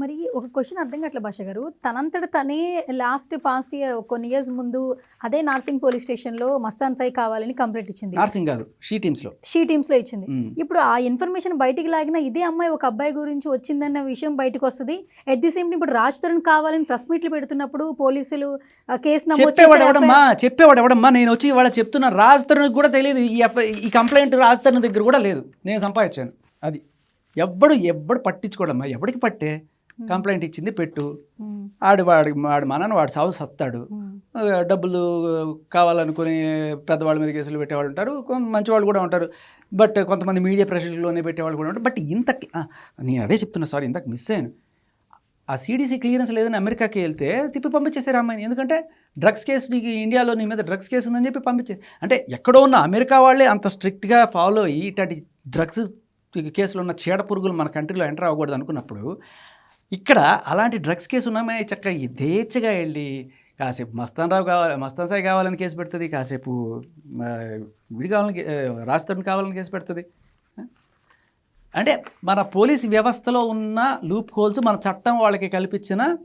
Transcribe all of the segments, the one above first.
మరి ఒక క్వశ్చన్ అర్థం కావట్లే భాష గారు. తనంతట తనే లాస్ట్ పాస్ట్ ఇయర్ కొన్ని ఇయర్స్ ముందు అదే నార్సింగ్ పోలీస్ స్టేషన్లో మస్తాన్ సాయి కావాలని కంప్లైంట్ ఇచ్చింది. నార్సింగ్ కాదు షీ టీమ్స్లో షీ టీమ్స్లో ఇచ్చింది. ఇప్పుడు ఆ ఇన్ఫర్మేషన్ బయటికి లాగిన ఇదే అమ్మాయి ఒక అబ్బాయి గురించి వచ్చిందన్న విషయం బయటకు వస్తుంది. ఎట్ ది సేమ్ ఇప్పుడు రాజ్ తరుణ్ కావాలని ప్రెస్ మీట్లు పెడుతున్నప్పుడు పోలీసులు కేసు నమోదు చెప్పేవాడు ఎవడమ్మా? చెప్పేవాడు ఎవడమ్మా? నేను వచ్చి ఇవాళ చెప్తున్నా రాజ్ తరుణ్కి కూడా తెలియదు. ఈ కంప్లైంట్ రాజ్ తరుణ్ దగ్గర కూడా లేదు. నేను సంపాదించాను. అది ఎవ్వడు ఎవ్వడు పట్టించుకోడమ్మా. ఎవడికి పట్టే? కంప్లైంట్ ఇచ్చింది పెట్టు. ఆడు వాడి వాడు మనని వాడు సాగు సత్తాడు. డబ్బులు కావాలనుకుని పెద్దవాళ్ళ మీద కేసులు పెట్టేవాళ్ళు ఉంటారు. కొంత మంచివాళ్ళు కూడా ఉంటారు. బట్ కొంతమంది మీడియా ప్రెషర్లోనే పెట్టేవాళ్ళు కూడా ఉంటారు. బట్ ఇంత నేను అదే చెప్తున్నా సారీ ఇంతకు మిస్ అయ్యాను. ఆ సీడీసీ క్లియరెన్స్ లేదని అమెరికాకి వెళ్తే తిప్పి పంపించేశారు ఆ అమ్మాయిని. ఎందుకంటే డ్రగ్స్ కేసు నీకు ఇండియాలో నీ మీద డ్రగ్స్ కేసు ఉందని చెప్పి పంపించే అంటే ఎక్కడో ఉన్న అమెరికా వాళ్ళే అంత స్ట్రిక్ట్గా ఫాలో అయ్యి ఇట్లాంటి డ్రగ్స్ కేసులో ఉన్న చీడ పురుగులు మన కంట్రీలో ఎంటర్ అవ్వకూడదు అనుకున్నప్పుడు ఇక్కడ అలాంటి డ్రగ్స్ కేసు ఉన్నామే చక్కగా యథేచ్ఛగా వెళ్ళి కాసేపు మస్తాన్ రావు కావాలి మస్తాన్ సాయి కావాలని కేసు పెడుతుంది కాసేపు విడి కావాలని కే- కావాలని కేసు పెడుతుంది. అంటే మన పోలీస్ వ్యవస్థలో ఉన్న లూప్ హోల్స్ మన చట్టం వాళ్ళకి కల్పించిన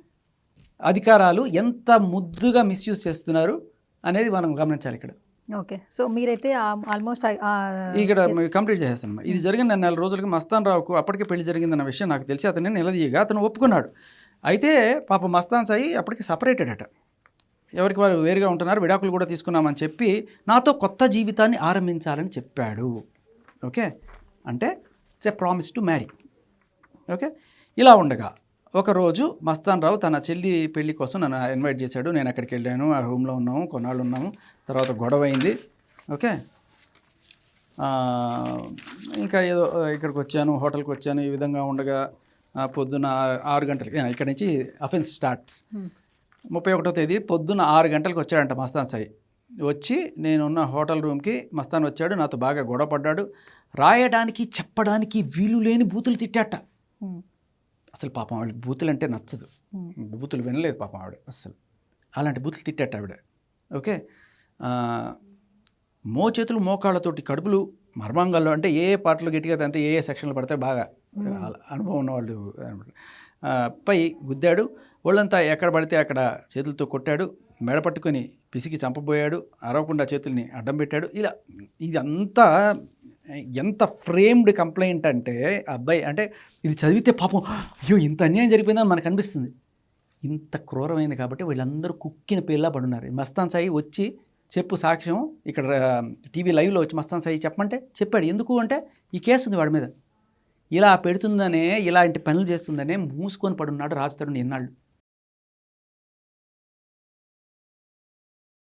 అధికారాలు ఎంత ముద్దుగా మిస్యూజ్ చేస్తున్నారు అనేది మనం గమనించాలి ఇక్కడ. ఓకే. సో మీరైతే ఆల్మోస్ట్ ఇక్కడ కంప్లీట్ చేసేస్తాను ఇది జరిగిన నెల రోజులకి మస్తాన్ రావుకు అప్పటికే పెళ్ళి జరిగిందన్న విషయం నాకు తెలిసి అతన్ని నిలదీయగా అతను ఒప్పుకున్నాడు. అయితే పాప మస్తాన్ సాయి అప్పటికి సపరేటెడ్ అట. ఎవరికి వారు వేరుగా ఉంటున్నారు విడాకులు కూడా తీసుకున్నామని చెప్పి నాతో కొత్త జీవితాన్ని ఆరంభించాలని చెప్పాడు. ఓకే? అంటే it's a promise to marry okay? ఇలా ఉండగా ఒకరోజు మస్తాన్ రావు తన చెల్లి పెళ్ళి కోసం నన్ను ఇన్వైట్ చేశాడు. నేను అక్కడికి వెళ్ళాను ఆ రూమ్లో ఉన్నాము కొన్నాళ్ళు ఉన్నాము తర్వాత గొడవ అయింది ఓకే ఇంకా ఏదో ఇక్కడికి వచ్చాను హోటల్కి వచ్చాను. ఈ విధంగా ఉండగా పొద్దున ఆరు గంటలకి ఇక్కడి నుంచి అఫెన్స్ స్టార్ట్స్. ముప్పై ఒకటో తేదీ పొద్దున్న ఆరు గంటలకు వచ్చాడంట మస్తాన్ సాయి. వచ్చి నేనున్న హోటల్ రూమ్కి మస్తాన్ వచ్చాడు నాతో బాగా గొడవ పడ్డాడు రాయడానికి చెప్పడానికి వీలు లేని బూతులు తిట్టాట. అసలు పాపం ఆవిడ బూతులు అంటే నచ్చదు బూతులు వినలేదు పాపం ఆవిడ అసలు అలాంటి బూతులు తిట్టాట ఆవిడ. ఓకే? ఆ, మోచేతులు మోకాళ్ళతోటి కడుపులు మర్మాంగాల్లో అంటే ఏ ఏ పాటలు గట్టిగా అంతే ఏ ఏ సెక్షన్లు పడితే బాగా అనుభవం ఉన్నవాళ్ళు పై గుద్దాడు. ఒళ్ళంతా ఎక్కడ పడితే అక్కడ చేతులతో కొట్టాడు. మెడ పట్టుకొని పిసికి చంపబోయాడు. అరవకుండా చేతుల్ని అడ్డం పెట్టాడు. ఇలా ఇదంతా ఎంత ఫ్రేమ్డ్ కంప్లైంట్ అంటే అబ్బాయి అంటే ఇది చదివితే పాపం అయ్యో ఇంత అన్యాయం జరిగిపోయిందని మనకు అనిపిస్తుంది. ఇంత క్రూరమైంది కాబట్టి వీళ్ళందరూ కుక్కిన పిల్ల పడున్నారు. మస్తాన్ సాయి వచ్చి చెప్పు సాక్ష్యం ఇక్కడ టీవీ లైవ్లో వచ్చి మస్తాన్ సాయి చెప్పమంటే చెప్పాడు. ఎందుకు అంటే ఈ కేసు ఉంది వాడి మీద. ఇలా పెడుతుందనే ఇలాంటి పనులు చేస్తుందనే మూసుకొని పడున్నాడు రాజతరుణ్ ఎన్నాళ్ళు.